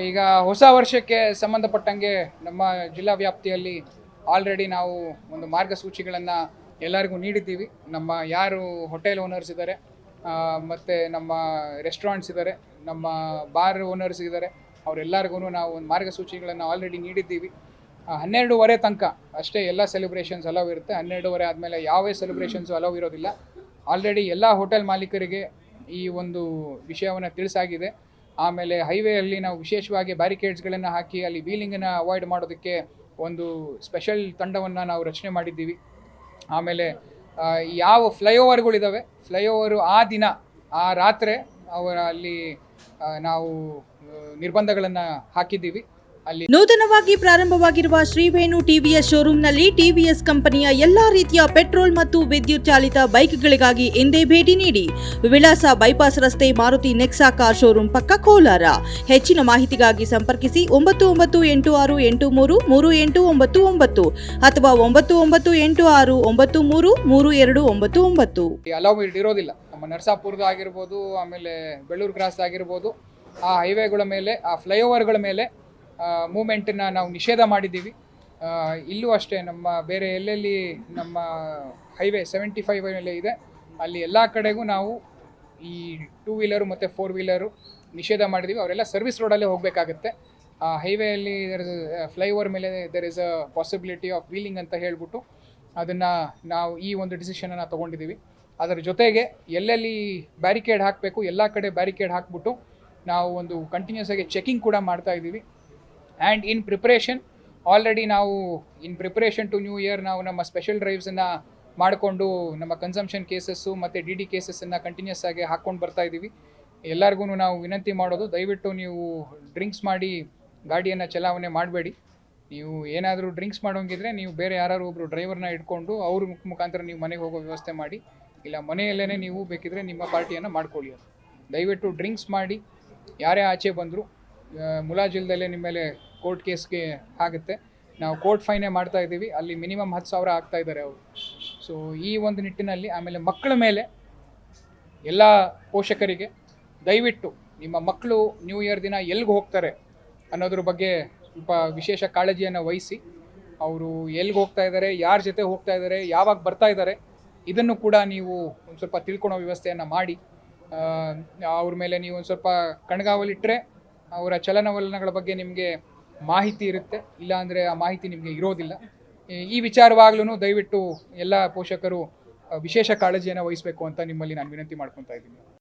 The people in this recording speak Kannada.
ಈಗ ಹೊಸ ವರ್ಷಕ್ಕೆ ಸಂಬಂಧಪಟ್ಟಂಗೆ ನಮ್ಮ ಜಿಲ್ಲಾ ವ್ಯಾಪ್ತಿಯಲ್ಲಿ ಆಲ್ರೆಡಿ ನಾವು ಒಂದು ಮಾರ್ಗಸೂಚಿಗಳನ್ನು ಎಲ್ಲರಿಗೂ ನೀಡಿದ್ದೀವಿ. ನಮ್ಮ ಯಾರು ಹೋಟೆಲ್ ಓನರ್ಸ್ ಇದ್ದಾರೆ ಮತ್ತು ನಮ್ಮ ರೆಸ್ಟೋರೆಂಟ್ಸ್ ಇದ್ದಾರೆ ನಮ್ಮ ಬಾರ್ ಓನರ್ಸ್ ಇದ್ದಾರೆ ಅವರೆಲ್ಲರಿಗೂ ನಾವು ಒಂದು ಮಾರ್ಗಸೂಚಿಗಳನ್ನು ಆಲ್ರೆಡಿ ನೀಡಿದ್ದೀವಿ. ಹನ್ನೆರಡೂವರೆ ತನಕ ಅಷ್ಟೇ ಎಲ್ಲ ಸೆಲೆಬ್ರೇಷನ್ಸ್ ಅಲವ್ ಇರುತ್ತೆ. ಹನ್ನೆರಡೂವರೆ ಆದಮೇಲೆ ಯಾವೇ ಸೆಲೆಬ್ರೇಷನ್ಸು ಅಲೌ ಇರೋದಿಲ್ಲ. ಆಲ್ರೆಡಿ ಎಲ್ಲ ಹೋಟೆಲ್ ಮಾಲೀಕರಿಗೆ ಈ ಒಂದು ವಿಷಯವನ್ನು ತಿಳಿಸಾಗಿದೆ. ಆಮೇಲೆ ಹೈವೇಯಲ್ಲಿ ನಾವು ವಿಶೇಷವಾಗಿ ಬ್ಯಾರಿಕೇಡ್ಸ್ಗಳನ್ನು ಹಾಕಿ ಅಲ್ಲಿ ವೀಲಿಂಗನ್ನು ಅವಾಯ್ಡ್ ಮಾಡೋದಕ್ಕೆ ಒಂದು ಸ್ಪೆಷಲ್ ತಂಡವನ್ನು ನಾವು ರಚನೆ ಮಾಡಿದ್ದೀವಿ. ಆಮೇಲೆ ಯಾವ ಫ್ಲೈಓವರ್ಗಳಿದ್ದಾವೆ ಫ್ಲೈಓವರು ಆ ದಿನ, ಆ ರಾತ್ರಿ ಅವರ ಅಲ್ಲಿ ನಾವು ನಿರ್ಬಂಧಗಳನ್ನು ಹಾಕಿದ್ದೀವಿ. ನೂತನವಾಗಿ ಪ್ರಾರಂಭವಾಗಿರುವ ಶ್ರೀವೇಣು ಟಿವಿಎಸ್ ಶೋರೂಮ್ನಲ್ಲಿ ಟಿವಿಎಸ್ ಕಂಪನಿಯ ಎಲ್ಲಾ ರೀತಿಯ ಪೆಟ್ರೋಲ್ ಮತ್ತು ವಿದ್ಯುತ್ ಚಾಲಿತ ಬೈಕ್ಗಳಿಗಾಗಿ ಎಂದೇ ಭೇಟಿ ನೀಡಿ ವಿಳಾಸ ಬೈಪಾಸ್ ರಸ್ತೆ ಮಾರುತಿ ನೆಕ್ಸಾ ಕಾರ್ ಶೋರೂಮ್ ಪಕ್ಕ ಕೋಲಾರ. ಹೆಚ್ಚಿನ ಮಾಹಿತಿಗಾಗಿ ಸಂಪರ್ಕಿಸಿ ಒಂಬತ್ತು ಒಂಬತ್ತು ಎಂಟು ಆರು ಎಂಟು ಮೂರು ಮೂರು ಎಂಟು ಒಂಬತ್ತು ಒಂಬತ್ತು ಅಥವಾ ಒಂಬತ್ತು ಒಂಬತ್ತು ಎಂಟು ಆರು ಒಂಬತ್ತು ಮೂರು ಮೂರು ಎರಡು ಒಂಬತ್ತು ಒಂಬತ್ತು. ಇರೋದಿಲ್ಲ. ನಮ್ಮ ನರಸಾಪುರದ ಆಗಿರ್ಬೋದು, ಆಮೇಲೆ ಬೆಳ್ಳೂರು ಕ್ರಾಸ್ ಆಗಿರ್ಬೋದು, ಆ ಹೈವೇಗಳ ಮೇಲೆ, ಆ ಫ್ಲೈಓವರ್ಗಳ ಮೇಲೆ ಮೂಮೆಂಟನ್ನು ನಾವು ನಿಷೇಧ ಮಾಡಿದ್ದೀವಿ. ಇಲ್ಲೂ ಅಷ್ಟೇ ನಮ್ಮ ಬೇರೆ ಎಲ್ಲೆಲ್ಲಿ ನಮ್ಮ ಹೈವೇ ಸೆವೆಂಟಿ ಫೈವ್ ಮೇಲೆ ಇದೆ, ಅಲ್ಲಿ ಎಲ್ಲ ಕಡೆಗೂ ನಾವು ಈ ಟೂ ವೀಲರು ಮತ್ತು ಫೋರ್ ವೀಲರು ನಿಷೇಧ ಮಾಡಿದ್ದೀವಿ. ಅವರೆಲ್ಲ ಸರ್ವಿಸ್ ರೋಡಲ್ಲೇ ಹೋಗಬೇಕಾಗತ್ತೆ. ಆ ಹೈವೇಯಲ್ಲಿ ಫ್ಲೈಓವರ್ ಮೇಲೆ there is a possibility of wheeling ಅಂತ ಹೇಳ್ಬಿಟ್ಟು ಅದನ್ನು ನಾವು ಈ ಒಂದು ಡಿಸಿಷನನ್ನು ತೊಗೊಂಡಿದ್ದೀವಿ. ಅದರ ಜೊತೆಗೆ ಎಲ್ಲೆಲ್ಲಿ ಬ್ಯಾರಿಕೇಡ್ ಹಾಕಬೇಕು, ಎಲ್ಲ ಕಡೆ ಬ್ಯಾರಿಕೇಡ್ ಹಾಕ್ಬಿಟ್ಟು ನಾವು ಒಂದು ಕಂಟಿನ್ಯೂಸ್ ಆಗಿ ಚೆಕಿಂಗ್ ಕೂಡ ಮಾಡ್ತಾ ಇದ್ದೀವಿ. ಆ್ಯಂಡ್ ಇನ್ ಪ್ರಿಪ್ರೇಷನ್ ಆಲ್ರೆಡಿ ನಾವು in preparation to new year ನಾವು ನಮ್ಮ ಸ್ಪೆಷಲ್ ಡ್ರೈವ್ಸನ್ನು ಮಾಡಿಕೊಂಡು, ನಮ್ಮ ಕನ್ಸಂಪ್ಷನ್ ಕೇಸಸ್ಸು ಮತ್ತು ಡಿ ಡಿ ಕೇಸಸ್ಸನ್ನು ಕಂಟಿನ್ಯೂಸ್ ಆಗಿ ಹಾಕ್ಕೊಂಡು ಬರ್ತಾ ಇದ್ದೀವಿ ಎಲ್ಲರಿಗೂ ನಾವು ವಿನಂತಿ ಮಾಡೋದು, ದಯವಿಟ್ಟು ನೀವು ಡ್ರಿಂಕ್ಸ್ ಮಾಡಿ, ಗಾಡಿಯನ್ನು ಚಲಾವಣೆ ಮಾಡಬೇಡಿ. ನೀವು ಏನಾದರೂ ಡ್ರಿಂಕ್ಸ್ ಮಾಡೋಂಗಿದ್ರೆ ನೀವು ಬೇರೆ ಯಾರು ಒಬ್ಬರು ಡ್ರೈವರ್ನ ಇಟ್ಕೊಂಡು ಅವ್ರ ಮುಖ ಮುಖಾಂತರ ನೀವು ಮನೆಗೆ ಹೋಗೋ ವ್ಯವಸ್ಥೆ ಮಾಡಿ. ಇಲ್ಲ ಮನೆಯಲ್ಲೇ ನೀವು ಬೇಕಿದ್ರೆ ನಿಮ್ಮ ಪಾರ್ಟಿಯನ್ನು ಮಾಡ್ಕೊಳ್ಳಿ ದಯವಿಟ್ಟು ಡ್ರಿಂಕ್ಸ್ ಮಾಡಿ. ಯಾರೇ ಆಚೆ ಬಂದರೂ ಮುಲಾಜಿಲ್ದಲ್ಲೇ ನಿಮ್ಮ ಮೇಲೆ ಕೋರ್ಟ್ ಕೇಸ್ಗೆ ಆಗುತ್ತೆ. ನಾವು ಕೋರ್ಟ್ ಫೈನೇ ಮಾಡ್ತಾ ಇದ್ದೀವಿ. ಅಲ್ಲಿ ಮಿನಿಮಮ್ ಹತ್ತು ಸಾವಿರ ಆಗ್ತಾ ಇದ್ದಾರೆ ಅವರು. ಸೊ ಈ ಒಂದು ನಿಟ್ಟಿನಲ್ಲಿ ಆಮೇಲೆ ಮಕ್ಕಳ ಮೇಲೆ ಎಲ್ಲ ಪೋಷಕರಿಗೆ ದಯವಿಟ್ಟು ನಿಮ್ಮ ಮಕ್ಕಳು ನ್ಯೂ ಇಯರ್ ದಿನ ಎಲ್ಲಿಗೆ ಹೋಗ್ತಾರೆ ಅನ್ನೋದ್ರ ಬಗ್ಗೆ ಸ್ವಲ್ಪ ವಿಶೇಷ ಕಾಳಜಿಯನ್ನು ವಹಿಸಿ, ಅವರು ಎಲ್ಲಿಗೆ ಹೋಗ್ತಾ ಇದ್ದಾರೆ, ಯಾರ ಜೊತೆ ಹೋಗ್ತಾ ಇದ್ದಾರೆ, ಯಾವಾಗ ಬರ್ತಾ ಇದ್ದಾರೆ, ಇದನ್ನು ಕೂಡ ನೀವು ಒಂದು ಸ್ವಲ್ಪ ತಿಳ್ಕೊಳೋ ವ್ಯವಸ್ಥೆಯನ್ನು ಮಾಡಿ. ಅವ್ರ ಮೇಲೆ ನೀವು ಒಂದು ಸ್ವಲ್ಪ ಕಣ್ಗಾವಲಿಟ್ಟರೆ ಅವರ ಚಲನವಲನಗಳ ಬಗ್ಗೆ ನಿಮಗೆ ಮಾಹಿತಿ ಇರುತ್ತೆ. ಇಲ್ಲಾಂದರೆ ಆ ಮಾಹಿತಿ ನಿಮಗೆ ಇರೋದಿಲ್ಲ. ಈ- ವಿಚಾರವಾಗ್ಲೂ ದಯವಿಟ್ಟು ಎಲ್ಲ ಪೋಷಕರು ವಿಶೇಷ ಕಾಳಜಿಯನ್ನು ವಹಿಸಬೇಕು ಅಂತ ನಿಮ್ಮಲ್ಲಿ ನಾನು ವಿನಂತಿ ಮಾಡ್ಕೊತಾ ಇದ್ದೀನಿ.